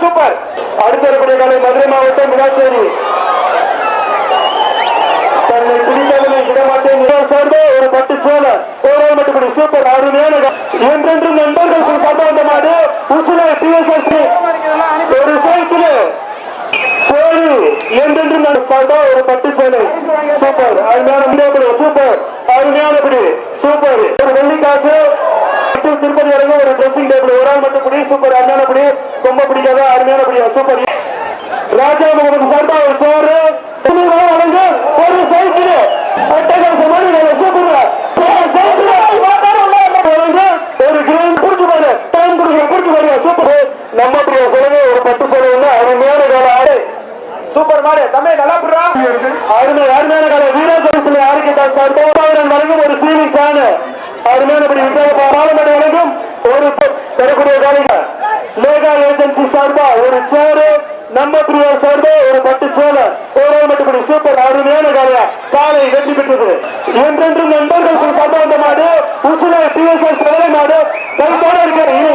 Super. அடுத்த இருக்கக்கூடிய காலை மதுரை மாவட்டம் விளாச்சேரி தன்னை பிடித்தவனை விடமாட்டேன் முதல் ஒரு பட்டு சோழ ஓரோ மட்டுப்படி சூப்பர் அருமையான கா- நண்பர்கள் சார்ப வந்த மாடு ஒரு சைக்கிள் கோழி என்றென்றும் நான் சார்பா ஒரு பட்டு சேலை சூப்பர் அருமையான சூப்பர் அருமையானபடி சூப்பர். ஒரு வெள்ளிக்காசு மற்றும் திருப்பதி வரைக்கும் ஒரு ட்ரெஸ்ஸிங் டேபிள் ஒரு ஆள் மட்டும் பிடி சூப்பர் ரொம்ப பிடிக்காத அருமையானபடியா சூப்பர் ராஜா உங்களுக்கு சார்பா ஒரு சோறு வழங்க ஒரு சைக்கிள். அட்டகாசமான நல்ல சூப்பர் சைக்கிள். ஒரு கிரௌண்ட் புடிச்சு பாரு. டைம் கொடுக்குற புடிச்சு பாருங்க சூப்பர் நம்ம பிரியா சொல்லுங்க ஒரு பட்டு சொல்லுங்க அருமையான கால. ஆடு சூப்பர் மாடு தம்பி நல்லா புடுறா. அருமை அருமையான கால. வீராஜலத்தில் ஆரோக்கியதா சார்பாக வழங்கும் ஒரு சீலிங் ஃபேன் அருமையானபடி பாலமடை வழங்கும் ஒரு பெறக்கூடிய தரக்கூடிய லேகா ஏஜென்சி சார்பா ஒரு சேரு நம்ம பிரிவார் சார்பா ஒரு பட்டு சேல ஒரு மட்டுப்படி சூப்பர் அருமையான காலையா காலை வெற்றி பெற்றது. என்றென்றும் நண்பர்கள் சார்பா மாடு உசுல டிஎஸ்ஆர் சவலை மாடு கைத்தோட இருக்கிறது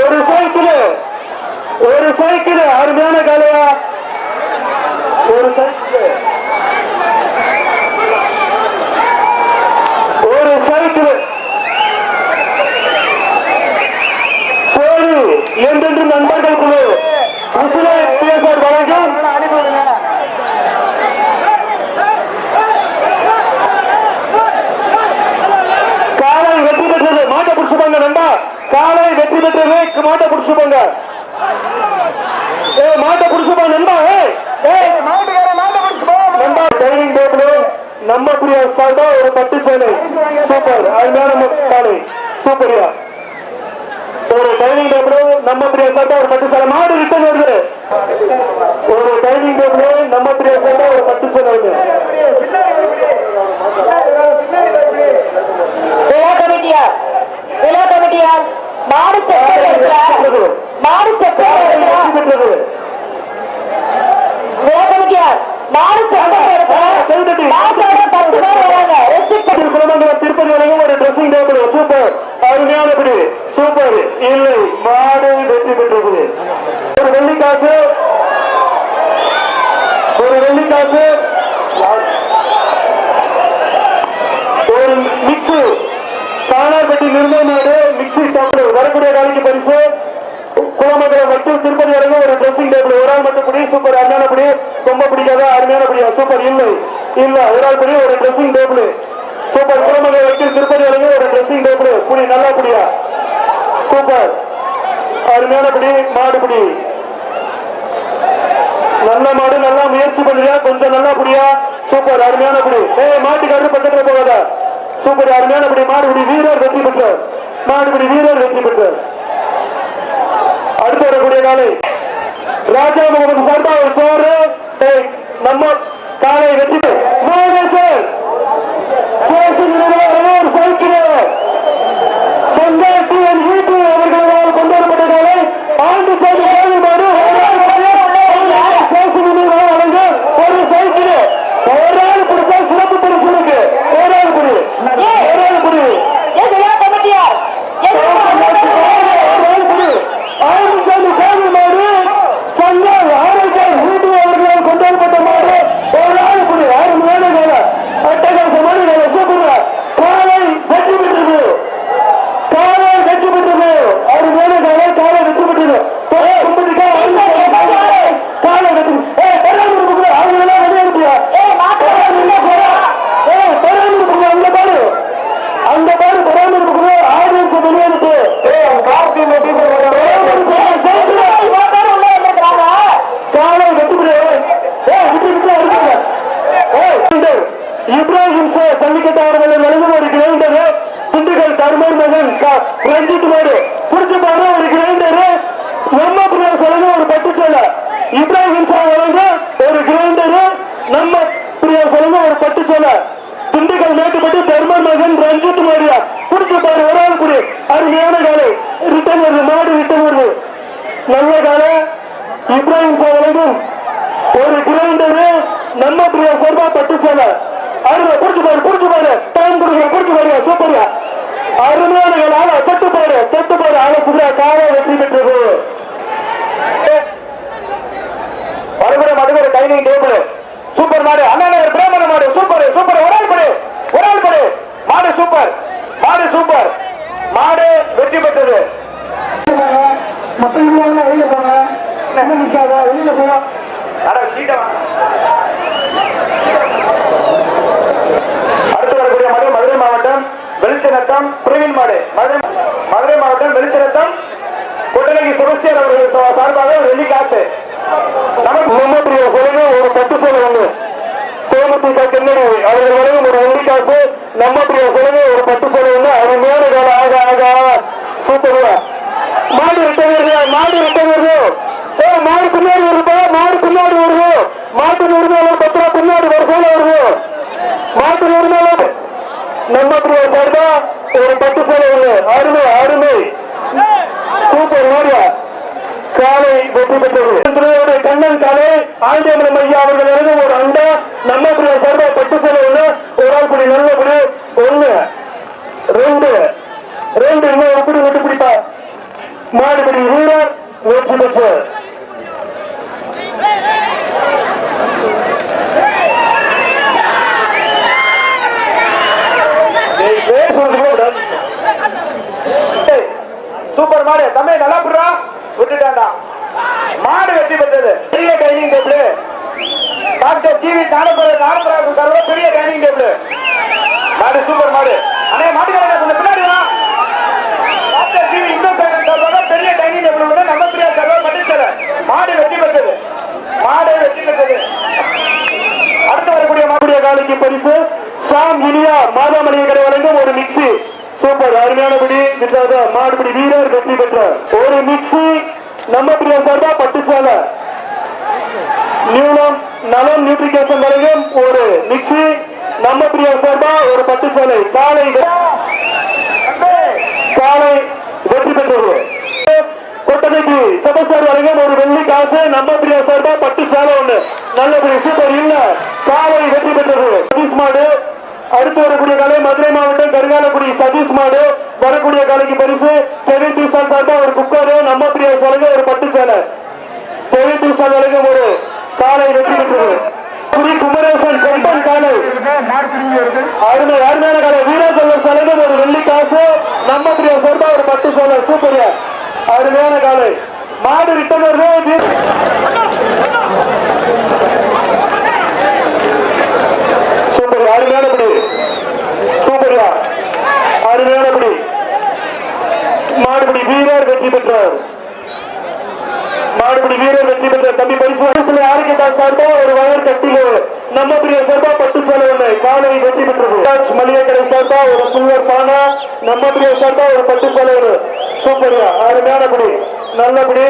ஒரு சைக்கிள் ஒரு சைக்கிள் அருமையான காலையா ஒரு சைக்கிள் ஒரு சைக்கிள் கோழி என்றென்று நண்பர்கள் குழு உசுலை பிஎஸ்ஆர் வழங்கும் காலை வெற்றி பெற்றது மாட்டை பிடிச்சுப்பாங்க நண்பா காலை வெற்றி பெற்றது மாட்டை பிடிச்சுப்பாங்க ஏ மாட்டை பிடிச்சுப்பா நண்பா ஏ ஏ நண்பா டைனிங் டேபிள் நம்ம புரிய சார்பா ஒரு பட்டு சேலை சூப்பர் அருமையான ம- காலை சூப்பர்யா ஒரு டைனிங் டேபிள் நம்ம பிரிய சார்பா ஒரு பட்டு சேலை மாடு ரிட்டர்ன் வருது ஒரு டைனிங் டேபிள் நம்ம பிரிய சார்பா ஒரு பட்டு சேலை வருது விழா கமிட்டியார் விழா கமிட்டியார் மாடு செப்பல் மாடு செப்பல் விழா கமிட்டியார் மாடு திருப்பதி வரைக்கும் ஒரு ட்ரெஸ்ஸிங் டேபிள் சூப்பர். அருமையானபடி சூப்பர். இல்லை மாடு வெற்றி பெற்றது. ஒரு வெள்ளிக்காசு ஒரு வெள்ளிக்காசு ஒரு மிக்ஸு மன்னார்பட்டி நிர்மல மிக்சி மிக்ஸி சாப்பிடு வரக்கூடிய காலைக்கு பரிசு. குளமங்கலம் மட்டும் திருப்பதி வரைக்கும் ஒரு ட்ரெஸ்ஸிங் டேபிள் ஒரு ஆள் மட்டும் புடி சூப்பர். அருமையான புடி ரொம்ப பிடிக்காத அருமையான படியா? சூப்பர். இல்லை இல்ல. ஒரு ஆள் புடி ஒரு ட்ரெஸ்ஸிங் டேபிள் சூப்பர். குளமங்கலம் வரைக்கும் திருப்பதி வரைக்கும் ஒரு ட்ரெஸ்ஸிங் டேபிள் புடி நல்லா புடியா? சூப்பர். அருமையான புடி மாடு புடி. நல்ல மாடு நல்லா முயற்சி பண்ணுறியா? கொஞ்சம் நல்லா புடியா? சூப்பர். அருமையான புடி. ஏ மாட்டுக்காரரு பக்கத்துல போகாத. சூப்பர் அருமையான அப்படி மாடுபிடி வீரர் வெற்றி பெற்றார். மாடுபிடி வீரர் வெற்றி பெற்றார். அடுத்து வரக்கூடிய நாளை ராஜா முகமது சார்பா ஒரு சோறு நம்ம காலை வெற்றி பெ- மோகேஸ்வர் சேஷன் நிறுவனம் ஒரு சைக்கிள் செங்கல் டிஎன் வீட்டு அவர்களால் கொண்டு வரப்பட்ட நாளை ஆண்டு சாமி ஏழு மாடு சேஷன் நிறுவனம் வழங்க ஒரு சைக்கிள் ஒரு ஆள் கொடுத்தா சிறப்பு பரிசு இருக்கு ஒரு ஆள் குடி ஒரு ஆள் குடி ஏ விழா கமிட்டியார் ஏ விழா கமிட்டியார் ஆயிரத்தி சாமி மாடு சங்கர் ஆரோக்கியம் வீட்டு அவர்களால் கொண்டு வரப்பட்ட மாடு ஒரு ஆள் குடி ஆயிரம் மேலே வேலை அட்டகாசமான வேலை சூப்பர் காலை வெற்றி பெற்றது காலை வெற்றி பெற்றது அது மேலே வேலை காலை வெற்றி பெற்றது தொகை கும்பிட்டுக்கா, காலை வெற்றி ஏ பெருமாள் கூட அவங்களெல்லாம் வெளியேறியா ஏ மாட்டோட உள்ள போறா ஏ பெருமாள் அங்க பாரு அந்த பாரு பெருமாள் கூட ஆடியன்ஸ் வெளியேறிட்டு ஏ கார்த்தி வெற்றி மாட்டோட உள்ள வந்திருக்கிறாங்க காலை வெற்றி பெற்று ஏ விட்டு விட்டு இருக்காங்க ஏய், இப்ராஹிம் சார் ஜல்லிக்கட்டு அவர்களை வழங்கும் ஒரு கிரைண்டர் திண்டுக்கல் தர்மர் மகன் க- ரஞ்சித் மாடு. புடிச்ச பாரு ஒரு கிரைண்டர் நம்ம பிரியா சொல்லுங்க ஒரு பட்டு சேலை இப்ராஹிம் சார் ஒரு கிரைண்டர் நம்ம பிரியா சொல்லுங்க ஒரு பட்டு சேலை திண்டுக்கல் மேட்டுப்பட்டு தர்மர் மகன் ரஞ்சித் மாடியா புடிச்ச பாரு ஒரு ஆள் குடி அருமையான காலை. ரிட்டர்ன் வருது. மாடு ரிட்டர்ன் வருது. நல்ல காலை. இப்ராஹிம் சார் வழங்கும் ஒரு கிரைண்டரு நம்ம பிரியா சார்பா பட்டு சொல்ல அருமை. புடிச்சு பாரு புடிச்சு பாரு. டைம் கொடுக்குற புடிச்சு பாருங்க. சூப்பர்யா அருமையானவர்களால் தொட்டு போடு தொட்டு போடு ஆள குதிரை காலை வெற்றி பெற்றது. மறுபடியும் மறுபடியும் டைனிங் டேபிள் சூப்பர் மாடு அண்ணன் பிரேமன மாடு சூப்பர் சூப்பர் ஒரு ஆள் படு ஒரு படு மாடு சூப்பர் மாடு சூப்பர். மாடு வெற்றி பெற்றது. வெளிச்சநத்தம் பிரவீன் மாடு. மதுரை மதுரை மாவட்டம் வெளிச்சநத்தம் கொட்டலகி செபஸ்டியர் அவர்கள் சார்பாக ஒரு வெள்ளி காசு நமக்கு முன்னூற்றி சொல்லுங்க ஒரு பத்து சொல்ல ஒன்று கண்ணடி அவர்கள் வழங்கும் ஒரு வெள்ளி காசு நம்ம பிரியா சொல்லுங்க ஒரு பத்து சொல்ல ஒன்று அருமையான காலம் ஆக ஆக ஆக. மாடு விட்ட வருது மாடு விட்ட வருது. ஏ மாடு பின்னாடி வருது மாடு பின்னாடி வருது. மாட்டு உரிமையாளர் பத்திரா பின்னாடி வருஷம் வருது. மாட்டு உரிமையாளர் நம்ம பிரியா சார் தான் ஒரு பத்து சொல்ல ஒன்று அருமை அருமை. சூப்பர் ஓடியா காலை வெற்றி பெற்றது. திருவையோட கண்ணன் காலை ஆண்டியமலம் ஐயா அவர்கள் இருந்து ஒரு அண்டா நம்ம பிரியா சார்பா பட்டு சொல்ல ஒண்ணு ஒரு ஆள் குடி நல்ல குடி ஒண்ணு ரெண்டு. ரெண்டு இன்னும் ஒரு குடி விட்டு பிடிப்பா மாடுபடி வீரர் வெற்றி பெற்று பேர் சொல்றது கூட விடாது. ஏய், சூப்பர் மாடு. தம்பி நல்லா புடுறா? விட்டுட்டாண்டா மாடு வெற்றி பெற்றது பெரிய டைனிங் டேபிள் டாக்டர் டிவி நாடபுர நாடபுராவுக்கு தருவ பெரிய டைனிங் டேபிள் மாடு சூப்பர் மாடு. அண்ணே மாட்டுக்காரங்க கொஞ்சம் பின்னாடி வா. டாக்டர் டிவி இன்னும் சைடு தருவாங்க பெரிய டைனிங் டேபிள் வந்து நம்ம பிரியா தருவா பண்ணித்தர மாடு வெற்றி பெற்றது மாடு வெற்றி பெற்றது அடுத்து வரக்கூடிய மாடுடைய காலைக்கு பரிசு. சாம் இனியா மாதாமணிய கடை வழங்கும் ஒரு மிக்சி அருமையானபடி விற்றாத மாடுபடி வீரர் வெற்றி பெற்றார் ஒரு மிக்சி நம்ம பிரியா சார்பா பட்டு சேலை நியூலம் நலம் நியூட்ரிகேஷன் வரையும் ஒரு மிக்சி நம்ம பிரியா சார்பா ஒரு பட்டு சேலை காலை காலை வெற்றி பெற்றது. கொட்டதைக்கு சபசார் வரைக்கும் ஒரு வெள்ளி காசு நம்ம பிரியா சார்பா பட்டு சேலை ஒண்ணு. நல்லபடி சூப்பர் இல்ல. காலை வெற்றி பெற்றது. மாடு அடுத்து வரக்கூடிய காலை மதுரை மாவட்டம் கருங்காலக்குடி சதீஷ் மாடு. வரக்கூடிய காலைக்கு பரிசு. கெவின் டூசான் சார்பா ஒரு குக்கரு நம்ம பிரியா சேலைக்கு ஒரு பட்டு சேலை. கெவின் டூசான் வரைக்கும் ஒரு காலை வெற்றி பெற்றது. குடி குமரேசன் கொம்பன் காலை. மாடு அருமை அருமையான காலை. வீரசல்வர் சலங்கம் ஒரு வெள்ளி காசு. நம்ம பிரியா சார்பா ஒரு பட்டு சேலை. சூப்பரியா அருமையான காலை. மாடு ரிட்டன் வருது. வீர- சூப்பர் அருமையானபடி சூப்பர்யா அருமையானபடி மாடுபடி வீரர் வெற்றி பெற்றார். மாடுபடி வீரர் வெற்றி பெற்ற தம்பி பரிசு வருஷத்துல ஆரோக்கியதா சார்பா ஒரு வயர் கட்டில நம்ம பிரிய சார்பா பட்டு சேலை ஒண்ணு காலை வெற்றி பெற்றது. மளிகை கடை சார்பா ஒரு சில்வர் பானா நம்ம பிரிய சார்பா ஒரு பட்டு சேலை ஒரு சூப்பர்யா அருமையானபடி நல்லபடி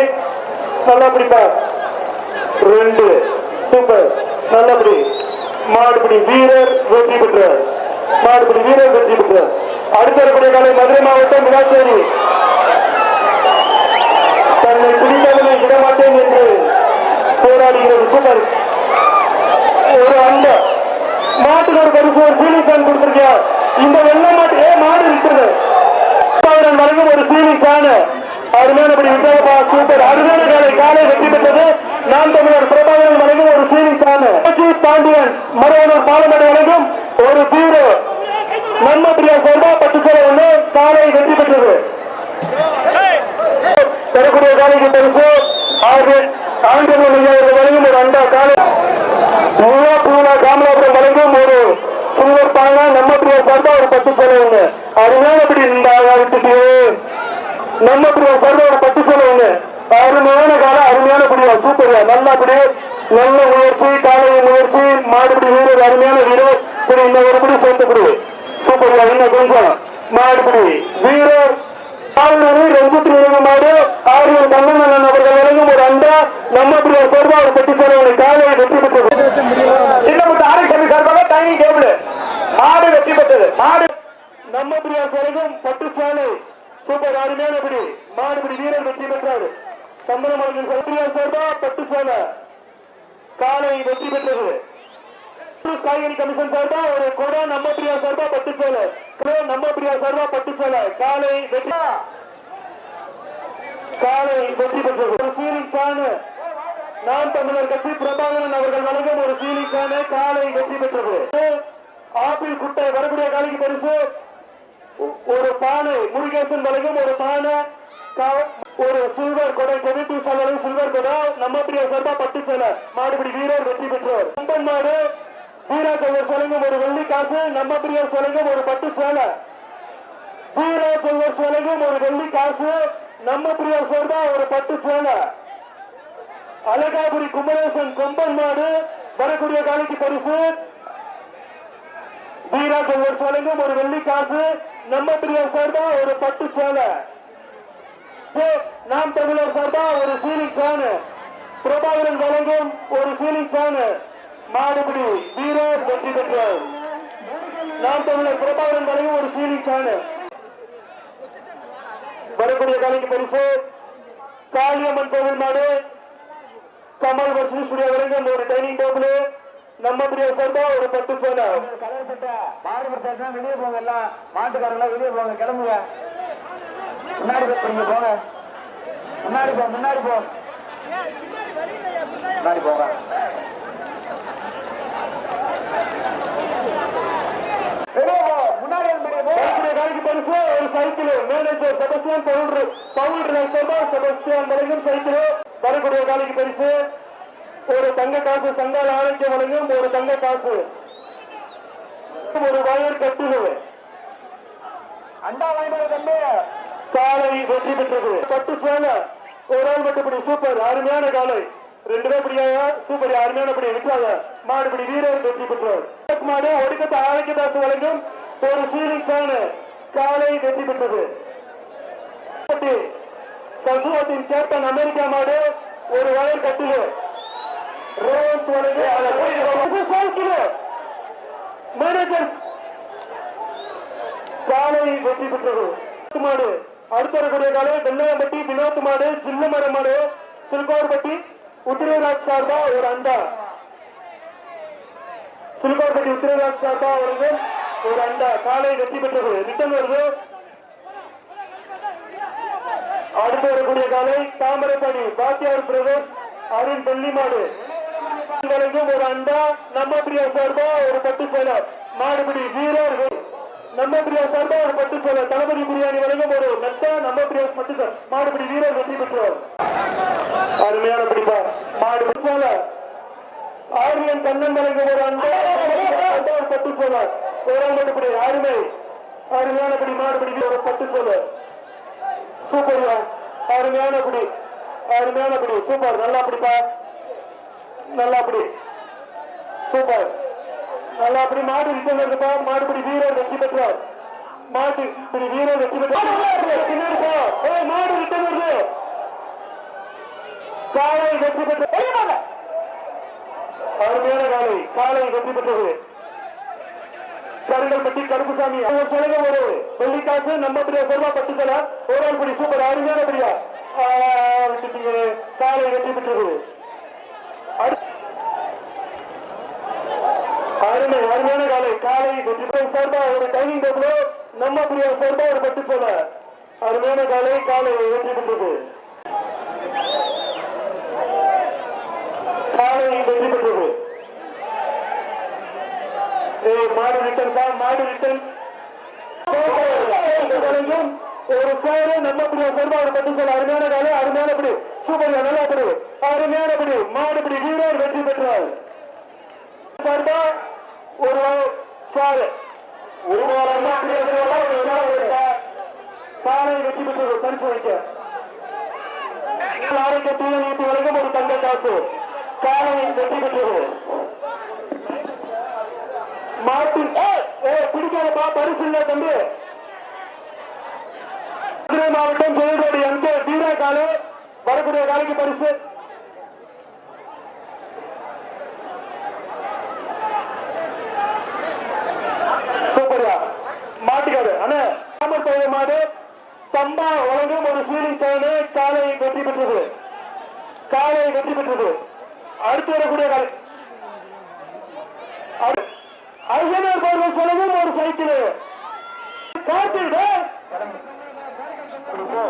நல்லபடிப்பா? ரெண்டு. சூப்பர். நல்லபடி. மாடுபிடி வீரர் வெற்றி பெற்றார். மாடுபிடி வீரர் வெற்றி பெற்றார். அடுத்த வரக்கூடிய காலை மதுரை மாவட்டம் விளாச்சேரி. தன்னை பிடித்தவனை விடமாட்டேன் என்று போராடுகிறது சூப்பர் ஒரு அந்த மாட்டுக்கு ஒரு பரிசு ஒரு சீலிங் ஃபேன் கொடுத்திருக்கியா இந்த வெள்ள மாட்டு ஏ மாடு இருக்கிறது. பாவரன் வழங்கும் ஒரு சீலிங் ஃபேன் அருமையானபடி விட்டப்பா சூப்பர். அருமையான காலை காலை வெற்றி பெற்றது. நாம் தமிழர் பிரபாகரன் வழங்கும் ஒரு சீலிங் ஃபேன் பாண்டியன் பாலமடை வழங்கும் ஒரு தீவு நம்ம பிரியா சார்பா பத்து சேலை ஒண்ணு காலை வெற்றி பெற்றது. பெறக்கூடிய காலைக்கு பரிசு. ஆறு ஆண்கள் வழங்கும் ஒரு அண்டா காலை. பூலா பூலா காமலாபுரம் வழங்கும் ஒரு சிறுவர் பானா நம்ம பிரியா சார்பா ஒரு பத்து சேலை ஒண்ணு அருமையானபடி இந்த இருந்தாங்க நம்ம பிரியா சார்பா ஒரு பத்து சேலை ஒண்ணு அருமையான காலம் அருமையான பிடியா நல்லா நல்லபடி நல்ல முயற்சி காலை முயற்சி மாடுபிடி வீரர் அருமையான வீரர். இப்படி இந்த ஒரு படி சேர்த்து கொடு. சூப்பர்யா இன்னும் கொஞ்சம்? மாடுபிடி வீரர் ஆளுநரை ரஞ்சித் நினைவுமாறு ஆரியர் கண்ணன் அவர்கள் வழங்கும் ஒரு அண்டா. நம்ம பிரியா சார்பா ஒரு பட்டி சேலை காலை வெற்றி பெற்றது. சின்னமுத்து ஆரோக்கிய சார்பாக டைனிங் டேபிள் மாடு வெற்றி பெற்றது. மாடு நம்ம பிரியா பட்டு சேலை. சூப்பர் அருமையானபடி மாடுபிடி வீரர் வெற்றி பெற்றார். சம்பளம் அவர்கள் பிரியா சார்பா பட்டு சேலை. காலை வெற்றி பெற்றது. காய்கறி கமிஷன் சார்பா ஒரு கொடை நம்ம பிரியா சார்பா பட்டு சேலை கொடை நம்ம பிரியா சார்பா பட்டு சேலை காலை வெற்றி காலை வெற்றி பெற்றது. ஒரு சீலிங் ஃபேன் நாம் தமிழர் கட்சி பிரபாகரன் அவர்கள் வழங்கும் ஒரு சீலிக்கான காலை வெற்றி பெற்றது. ஆப்பிள் குட்டை வரக்கூடிய காலைக்கு பரிசு. ஒரு பானை முருகேசன் வழங்கும் ஒரு பானை. ஒரு சில்வர் கொடை கமிட்டி சாலை சில்வர் கொடை நம்ம பிரியா சர்பா பட்டு சேலை. மாடுபிடி வீரர் வெற்றி பெற்றோர் கும்பன் மாடு வீரா செல்வர் ஒரு வெள்ளி காசு நம்ம பிரியா வழங்கும் ஒரு பட்டு சேலை. வீரா செல்வர் வழங்கும் ஒரு வெள்ளி காசு நம்ம பிரியா சர்பா ஒரு பட்டு சேலை. அழகாபுரி குமரேசன் கொம்பன் மாடு வரக்கூடிய காலைக்கு பரிசு. வீரா செல்வர் வழங்கும் ஒரு வெள்ளி காசு நம்ம பிரியா சார்பா ஒரு பட்டு சேலை. நாம் தமிழர் சார்பா ஒரு சீலிங் ஃபேனு பிரபாகரன் வழங்கும் ஒரு சீலிங் ஃபேனு மாடுபிடி வீரர் வெற்றி பெற்றார் நாம் தமிழர் பிரபாகரன் வழங்கும் ஒரு சீலிங் ஃபேனு வரக்கூடிய காலைக்கு பரிசு. காளியம்மன் கோவில் மாடு. கமல் வர்ஷன் ஸ்டுடியோ வழங்கும் ஒரு டைனிங் டேபிள் நம்ம பிரியா சார்பா ஒரு பத்து சேலை கலர் சட்டை மாறுபட்ட வெளியே போங்க எல்லாம். மாட்டுக்காரங்களா வெளியே போங்க கிளம்புங்க. முன்னாடி போ நீங்க போங்க. முன்னாடி போ முன்னாடி போ. முன்னாடி போங்க. ஒரு cycle. Manager Sebastian founder founder சார்பா செபஸ்டியன் வழங்கும் சைக்கிள். வரக்கூடிய காலைக்கு பரிசு ஒரு தங்க காசு சங்கால ஆரோக்கியம் வழங்கும் ஒரு தங்க காசு. ஒரு வயர் கட்டுகள். அண்டா வாங்கிட்டு தம்பி. காலை வெற்றி பெற்றது. பட்டு சேலை ஒரு ஆள் மட்டுப்படி சூப்பர் அருமையான காலை. ரெண்டு பேர் சூப்பர் அருமையான படி விட்டாங்க மாடுபடி வீரர் வெற்றி பெற்றார். மாடு ஒடுக்கத்தை ஆரோக்கியதாசு வழங்கும் ஒரு ஃபேனு காலை வெற்றி பெற்றது. சசுவத்தின் கேப்டன் அமெரிக்கா மாடு ஒரு வயர் கட்டிலு. ரோஸ் சைக்கிள் மேனேஜர் காலை வெற்றி பெற்றது. மாடு அடுத்த வரக்கூடிய காலை வெள்ளையம்பட்டி வினோத் மாடு சின்னமர மாடு சில்கோர்பட்டி உத்திரராஜ் சார்பா ஒரு அண்டா. சில்கோர்பட்டி உத்திரராஜ் சார்பா வருது ஒரு அண்டா. காலை வெற்றி பெற்றது. ரிட்டன் வருது. அடுத்து வரக்கூடிய காலை தாமரைப்படி பாத்தியார் பிரதர் அருண் பள்ளி மாடு ஒரு அண்டா. நம்ம பிரியா சார்பா ஒரு பட்டு சேலை மாடுபிடி வீரர்கள். நம்ம பிரியா சார்பா ஒரு பட்டு சேலை தளபதி பிரியாணி வழங்கும் ஒரு நட்டா நம்ம பிரியா பட்டு சார் மாடுபிடி வீரர் வெற்றி பெற்றோர் அருமையான பிடிப்பா மாடு சேலை ஆரியன் கண்ணன் வழங்கும் ஒரு அண்டா ஒரு பட்டு சேலை ஒரு மட்டுப்படி அருமை அருமையான பிடி மாடுபிடி ஒரு பட்டு சேலை சூப்பர்யா அருமையான பிடி. அருமையான பிடி. சூப்பர் நல்லா பிடிப்பா நல்லா பிடி. சூப்பர் நல்லா அப்படி மாடு இருக்குப்பா மாடுபடி வீரர் வெற்றி பெற்றார். மாட்டு இப்படி வீரர் வெற்றி பெற்றார். மாடு வருது காலை வெற்றி பெற்ற அருமையான காலை. காலை வெற்றி பெற்றது. கருங்கல்பட்டி கருப்புசாமி. அவங்க சொல்லுங்க ஒரு வெள்ளிக்காசு நம்ம பிரியா பத்து தலை ஒரு ஆள் படி சூப்பர். அருமையான பிரியா. காலை வெற்றி பெற்றது. அடுத்து அருமை அருமையான காலை. காலை வெற்றி பெற்ற சார்பா ஒரு டைனிங் டேபிள் நம்ம பிரியா சார்பா ஒரு பட்டு போல அருமையான காலை காலை வெற்றி பெற்றது. காலை வெற்றி பெற்றது. மாடு ரிட்டன் தான் மாடு ரிட்டன் ஒரு சேரு நம்ம பிரியா சார்பா ஒரு பட்டு சொல்ல அருமையான காலை அருமையான பிடி. சூப்பர் நல்லா பிடி. அருமையான பிடி. மாடு பிடி வீரர் வெற்றி பெற்றார். சார்பா ஒரு சாரு. ஒரு சாலை வெற்றி பெற்று பரிசு வைக்க. ஆரோக்கிய தூய ஒரு தங்க காசு. சாலை வெற்றி பெற்றது. மாட்டின் பிடிக்காதப்பா பரிசு இல்ல தம்பி. மதுரை மாவட்டம் செயல்பாடு எந்த வீரா காலை வரக்கூடிய காலைக்கு பரிசு சூப்பர்யா ஆனா அண்ணா ராமர் கோயில் மாடு தம்பா வழங்கும் ஒரு சீலிங் ஃபேனு காலை வெற்றி பெற்றது. காலை வெற்றி பெற்றது. அடுத்து வரக்கூடிய காலை அடு- ஐயனார் கோவில் வழங்கும் ஒரு சைக்கிள். கார்த்திக்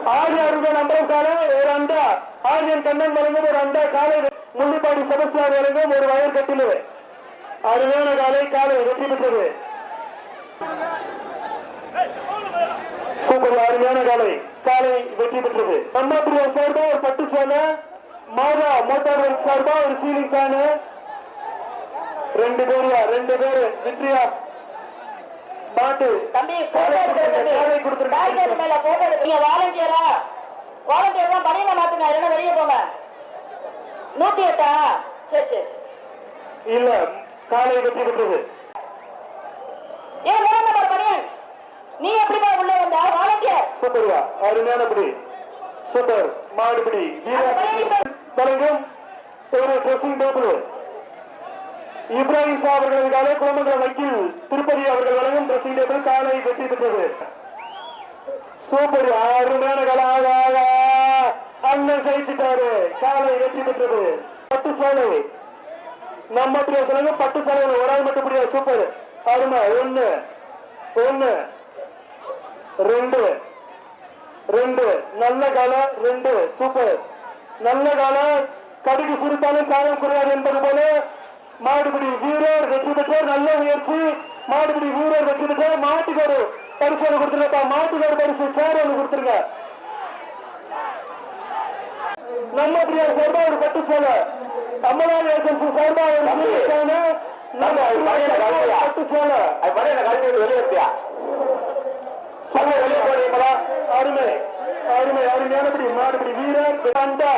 ஆர்யா அருகே நம்பர் காலை ஒரு அண்டா. ஆரியன் கண்ணன் வழங்கும் ஒரு அண்டா. காலை வெ- முள்ளிப்பாடி செபஸ்டியார் வழங்கும் ஒரு வயர் கட்டில். அருமையான காலை காலை வெற்றி பெற்றது. சூப்பர் அருமையான காலை காலை வெற்றி பெற்றது. நம்மாத்திரிய சார்பா ஒரு பட்டு சேனை மாதா மோட்டார் ஒர்க் சார்பா ஒரு சீலிங் ஃபேனு ரெண்டு பேருயா? ரெண்டு பேரு. வெற்றியா? பாட்டு தம்பி காலை கொடுத்துருங்க. பேரிகேட் மேல போட்டோ நீங்க வாலண்டியரா வாலண்டியர் தான் பணியில மாத்துங்க. இல்லைன்னா வெளியே போங்க? நூத்தி எட்டா? சரி சரி. இல்ல. காலை வெற்றி பெற்றது. ஏன் நீ எப்படிப்பா உள்ள வந்த? வாலண்டியர் சூப்பர்யா. அருமையானபடி. சூப்பர். மாடுபிடி. வழங்கும் ஒரு ட்ரெஸ்ஸிங் டேபிள். இப்ராஹிம் அவர்களது காலை குளமங்கலம் வக்கீல் திருப்பதி அவர்கள் வழங்கும் ட்ரெஸ்ஸிங் டேபிள் காலை வெற்றி பெற்றது. சூப்பர். அருமையான கால ஆகா, ஆகா. அண்ணன் ஜெயிச்சுட்டாரு. காலை வெற்றி பெற்றது. பட்டு சேலை நம்ம சொல்லுங்க பட்டு சேலை ஒரு ஆள் மட்டும் சூப்பர். அருமை. ஒண்ணு. ஒண்ணு. ரெண்டு. ரெண்டு. நல்ல கால ரெண்டு. சூப்பர். நல்ல கால கடுகு சுருத்தாலும் காலம் குறையாது என்பது போல மாடுபிடி வீரர் வெற்றி பெற்றார். நல்ல முயற்சி. மாடுபிடி வீரர் வெற்றி பெற்றார். மாட்டுக்கு ஒரு பரிசு ஒன்று கொடுத்துருங்க. மாட்டுக்கு ஒரு பரிசு சேர் ஒன்று கொடுத்துருங்க நம்ம பிரியார் சார்பா ஒரு பட்டு சேலை அம்மலால் ஏஜென்சி சார்பா ஒரு பட்டு சேலை வெளியே எடுத்தியா சொல்ல வெளியே அருமை. அருமை. அருமையானபடி மாடுபடி வீரர் அண்டா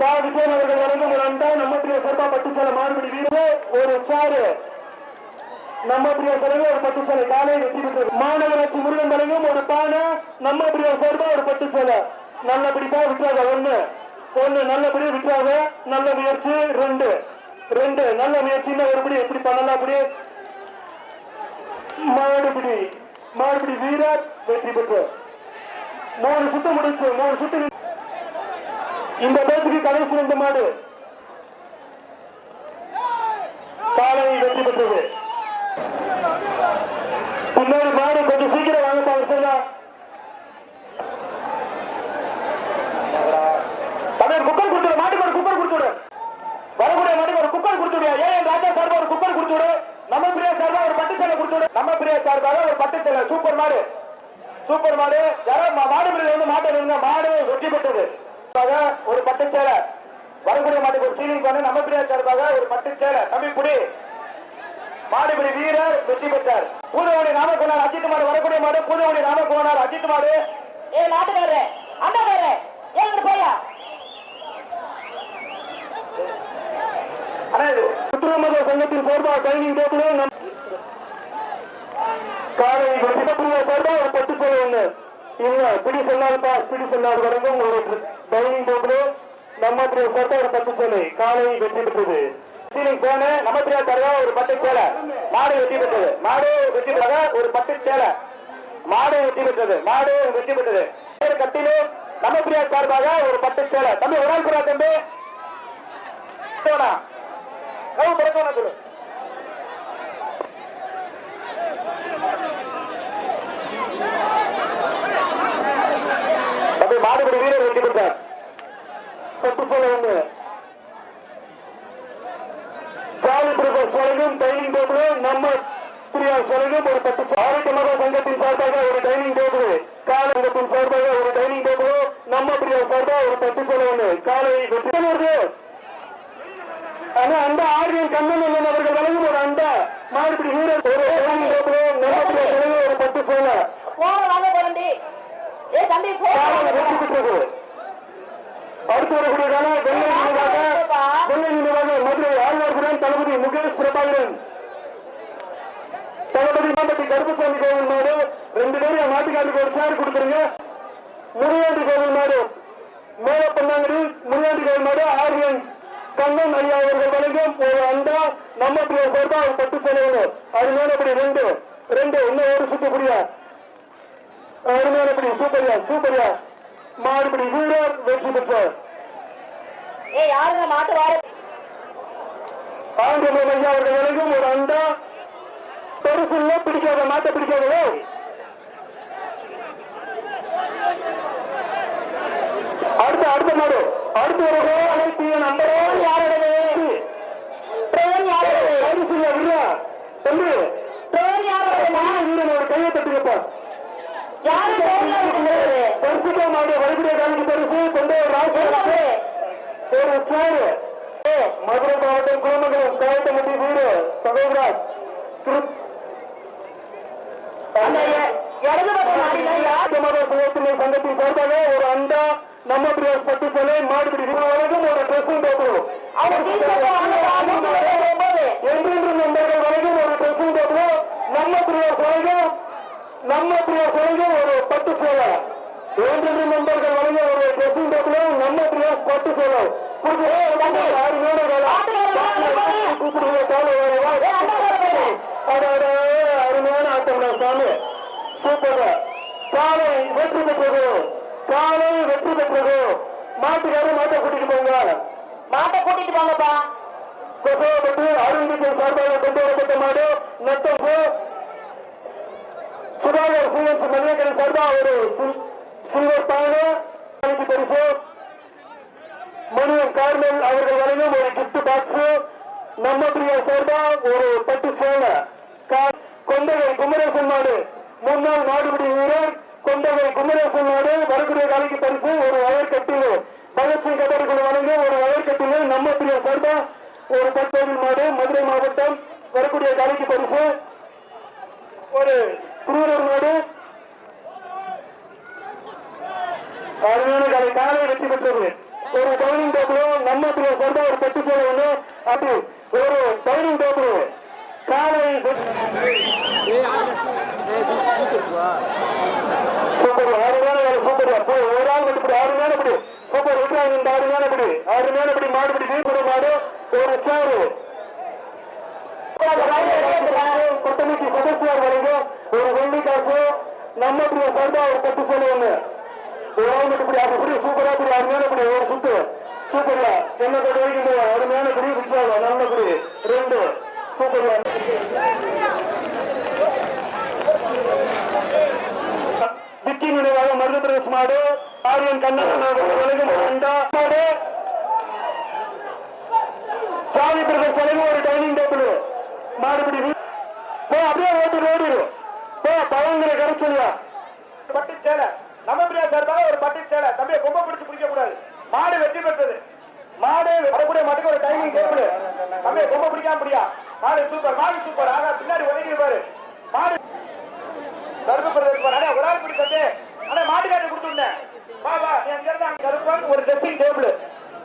கா விஜயன் அவர்கள் வழங்கும் ஒரு அண்டா. நம்ம பிரிய சர்பா பட்டுச்சாலை மாடுபடி வீரர் ஒரு சாறு. நம்ம பிரிய சர்பா ஒரு பட்டுச்சாலை. காலை வெற்றி பெற்றது. மாநகராட்சி முருகன் வழங்கும் ஒரு பானை. நம்ம பிரிய சர்பா ஒரு பட்டுச்சாலை. நல்லபடிப்பா விட்டுறாங்க ஒண்ணு. ஒண்ணு நல்லபடியா விட்டுறாங்க நல்ல முயற்சி. ரெண்டு. ரெண்டு. நல்ல முயற்சின்னா ஒருபடி எப்படி பண்ணலாம் அப்படி? மாடுபிடி. மாடுபிடி வீரர் வெற்றி பெற்று மூணு சுத்து முடிச்சு மூணு சுத்து இந்த பேச்சுக்கு கடைசி ரெண்டு மாடு. காலை வெற்றி பெற்றது. பின்னாடி மாடு கொஞ்சம் சீக்கிரம் வாங்க பாருங்க தமிழ் குக்கர் கொடுத்துடு மாட்டுக்கு ஒரு குக்கர் கொடுத்துடு. வரக்கூடிய மாட்டுக்கு ஒரு குக்கர் கொடுத்துடு. ஏன் ராஜா சார்பா ஒரு குக்கர் கொடுத்துடு. நம்ம பிரியா சார்பா ஒரு பட்டு சேலை கொடுத்துடு நம்ம பிரியா சார்பாக ஒரு பட்டு சேலை சூப்பர் மாடு. சூப்பர் மாடு. யாரோ மாடு பிரியா வந்து மாட்டை நிறுங்க மாடு வெற்றி பெற்றது. ஒரு பட்டு சேலை வரக்கூடிய மாட்டுக்கு ஒரு சீலிங் பண்ணு நம்ம பிரியா சார்பாக ஒரு பட்டு சேலை தம்பி புடி மாடுபிடி வீரர் வெற்றி பெற்றார். பூதவடி நாமக்கோனார் அஜித் மாடு வரக்கூடிய மாடு பூதவடி நாமக்கோனார் அஜித் மாடு. ஏ நாட்டுக்காரரே அண்ணாக்காரரே ஏன் போயா? அண்ணா, இது சங்கத்தின் சார்பாக டைனிங் டேபிள் நம் காலை வெற்றிபத்திரிகை சார்பாக ஒரு பத்து சேலை ஒண்ணு. இல்ல பிடி சொல்லாதப்பா பிடி சொல்லாத வரைக்கும் ஒரு டைனிங் டேபிள் நம்ம பிரியா சார்பாக ஒரு பத்து சொல்லு காலை வெற்றி பெற்றது. சீலிங் ஃபேனு நம்ம பிரியா சார்பாக ஒரு பத்து சேலை. மாடு வெற்றி பெற்றது. மாடு வெற்றி பெற்றாக ஒரு பத்து சேலை. மாடு வெற்றி பெற்றது. மாடு வெற்றி பெற்றது. பேரு கட்டிலு நம்ம சார்பாக ஒரு பத்து சேலை. தம்பி ஒரு நாள் கூட தம்பி. போனா கவு பிறக்கணும் சொல்லு தம்பி மாடுபடி வீரர் வெற்றி பெற்றார். பட்டு சேலை ஜாலி பிரதர்ஸ் வழங்கும் டைனிங் டேபிள் நம்ம பிரியா வழங்கும் ஒரு பட்டு ஆரோக்கிய மத சங்கத்தின் சார்பாக ஒரு டைனிங் டேபிள் கால சங்கத்தின் சார்பாக ஒரு டைனிங் டேபிள் நம்ம பிரியா சார்பாக ஒரு பட்டு சேலை காலை வெற்றி வருது ஆனா அந்த ஆரியன் கண்ணன் அவர்கள் வழங்கும் ஒரு அண்டா மாடுபிடி வீரர் ஒரு போன பெற்றது அடுத்து வரக்கூடிய காலம் வெள்ளை நினைவாக வெள்ளை நினைவாக மதுரை ஆழ்வார்புரம் தளபதி முகேஷ் பிரபாகரன் தளபதி மாம்பட்டி கருப்பசாமி கோவில் மாடு ரெண்டு பேரும் மாட்டுக்காட்டுக்கு ஒரு சேர் கொடுத்துருங்க முனியாண்டி கோவில் மாடு மேலப்பண்ணாங்கடி முனியாண்டி கோவில் மாடு ஆரியன் கண்ணன் ஐயா அவர்கள் வழங்கும் ஒரு அண்டா நம்ம சார்பா ஒரு பத்து செலவு அது மேலப்படி ரெண்டு ரெண்டு இன்னும் ஒரு சுத்து புரியா அருமையானபடி சூப்பரியா சூப்பரியா? மாடுபடி வீரர் வெற்றி பெற்றார். ஆங்கிலம் ஐயா அவர்கள் வழங்கும் ஒரு அண்டா பெருசுல பிடிக்காத மாட்ட பிடிக்காதோ அடுத்த அடுத்த மாடு. அடுத்து ஒரு அனைத்து நம்பரோ யாருடைய ட்ரெயின் யாரோடது பரிசுல விடுறா. தம்பி ட்ரெயின் யாரோடது மாடு வீரன் ஒரு கையை தட்டுங்கப்பா யாரு பரிசுக்கா மாடு வழிபடிய பரிசு கொண்டு ஒரு சேரு மதுரை மாவட்டம் வீடு திரு இடது பக்கம் சுயத்தினை சங்கத்தின் சார்பாக ஒரு அண்டா நம்ம பிரியாஸ் பட்டு சேலை மாடுபிடி வரைக்கும் ஒரு டீச்சர் போகும்போது. எங்கென்று நண்பர்கள் வரைக்கும் ஒரு ட்ரெஸ்ஸும் போட்டுரும் நம்ம பிரியாஸ் வரைக்கும் நம்ம பிரியாஸ் வரைக்கும் ஒரு பட்டு சேலை எங்கென்று நண்பர்கள் வரைக்கும் ஒரு ட்ரெஸ்ஸும் போட்டுரும் நம்ம பிரியாஸ் பட்டு அருமையான ஆட்டம் சாமி. சூப்பர். காலை வெற்றி பெற்றது. காலை வெற்றி பெற்றது. மாட்டுக்காரர் மாட்டை கூட்டிட்டு போங்க. மாட்டை கூட்டிட்டு போங்கப்பா கொசவப்பட்டு அருண்விஜய் சார்பாக கொண்டு வரப்பட்ட மாடு நட்டம் சுதாகர் சிஎஸ் மணியக்கரை சார்பா ஒரு சில்- சில்வர் பானை பரிசு. மணியன் கார்மல் அவர்கள் வழங்கும் ஒரு கிஃப்ட் பாக்ஸ் நம்ம பிரியா சார்பா ஒரு பட்டு சேலை கா- கொண்டகை குமரேசன் நாடு முன்னாள் நாடுபிடி வீரர் தொண்டர்கள் குமரேசனோடு வரக்கூடிய காலைக்கு பரிசு ஒரு வயர் கட்டிலு பகத்சிங் கபடி வழங்க ஒரு வயர் கட்டிலு நம்ம பிரியா சார்பா ஒரு பட்டோடி மாடு மதுரை மாவட்டம் வரக்கூடிய காலைக்கு பரிசு. ஒரு திருவள்ளூர் மாடு. அருமையான காலை காலை வெற்றி பெற்றது. ஒரு டைனிங் டேபிள் நம்ம பிள்ளை சார்பா ஒரு பட்டு சேலை ஒன்று அப்படி ஒரு டைனிங் டேபிள் காலை சூப்பர் அருமையான வேலை சூப்பர். ஒரு ஆள் மட்டும் அருமையான படி சூப்பர் விட்டுறாங்க இந்த அருமையான படி அருமையான படி மாடுபடி வீடு மாடு ஒரு சேரு கொட்டமைக்கு சதஸ்யார் வரைக்கும் ஒரு வெள்ளி காசு. நம்ம பிரியா சார்பா ஒரு பட்டு சேலை ஒண்ணு. ஒரு ஆள் மட்டும் படி அப்படி சூப்பரா படி அருமையான படி ஒரு சுத்து. சூப்பர்ல. என்ன கொண்டு வரைக்கும் அருமையான படி விட்டுறாங்க நல்ல படி ரெண்டு. சூப்பர்ல விக்கி நினைவாக மருது பிரதேஷ் மாடு ஆரியன் கண்ணன் மாடு சாமி பிரதேஷ் செலவு ஒரு டைனிங் டேபிள் மாடுபிடி போ அப்படியே ஓட்டு ஓடி. போ பழங்கிற கரைச்சலியா பட்டு சேலை. நம்ம பிரியா சார்பாக ஒரு பட்டு சேலை. தம்பியை கொம்ப பிடிச்சு பிடிக்க கூடாது. மாடு வெற்றி பெற்றது. மாடு வரக்கூடிய மட்டுக்கு ஒரு டைமிங் டேபிள் தம்பியை கொம்ப பிடிக்காம முடியா மாடு சூப்பர் மாடு சூப்பர் ஆனா பின்னாடி ஒதுங்கி பாரு. மாடு கருப்பு பிரதேசம் பாரு. அண்ணா, ஒரு ஆள் பிடிச்சது ஆனா மாட்டுக்காட்டு கொடுத்துருந்தேன் வா வா. நீ அங்க இருந்து அங்க கருப்பான். ஒரு ட்ரெஸ்ஸிங் டேபிள்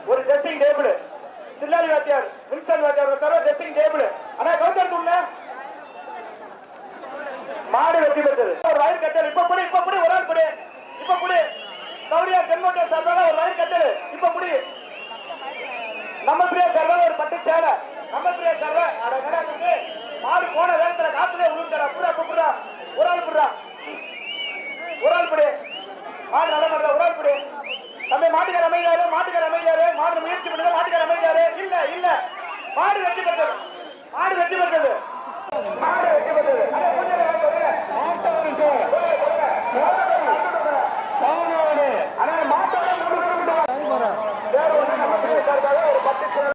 ஒரு ட்ரெஸ்ஸிங் டேபிள் சில்லாரி வாத்தியார் வில்சன் வாத்தியார் தர ட்ரெஸ்ஸிங் டேபிள் ஆனா கவுண்டர் உள்ள மாடு வெற்றி பெற்றது. ஒரு வயல் கட்டல் இப்ப புடி இப்ப புடி ஒரு ஆள் புடி. இப்ப புடி. கௌரியா தென்மோட்டை சார்பாக ஒரு வயல் கட்டல் இப்ப புடி. நம்ம பிரியா சார்பாக ஒரு பட்டு சேலை. நம்ம பிரியா சார்பா அட நடக்குது மாடு போன வேகத்துல காத்துல உளுந்தடா புறா புறா ஒரு ஆள் புறா ஒரு ஆள் கொடு மாடு நல்ல மாடு ஒரு ஆள் கொடு தம்பி மாட்டுக்கார அமைதியாரு மாட்டுக்கார அமைதியாரு. மாடு முயற்சி பண்ணுது மாட்டுக்கார அமைதியாரு. இல்ல இல்ல. மாடு வெற்றி பெற்றது. மாடு வெற்றி பெற்றது. மாடு வெற்றி பெற்றது. மாட்டோட ஒரு பத்து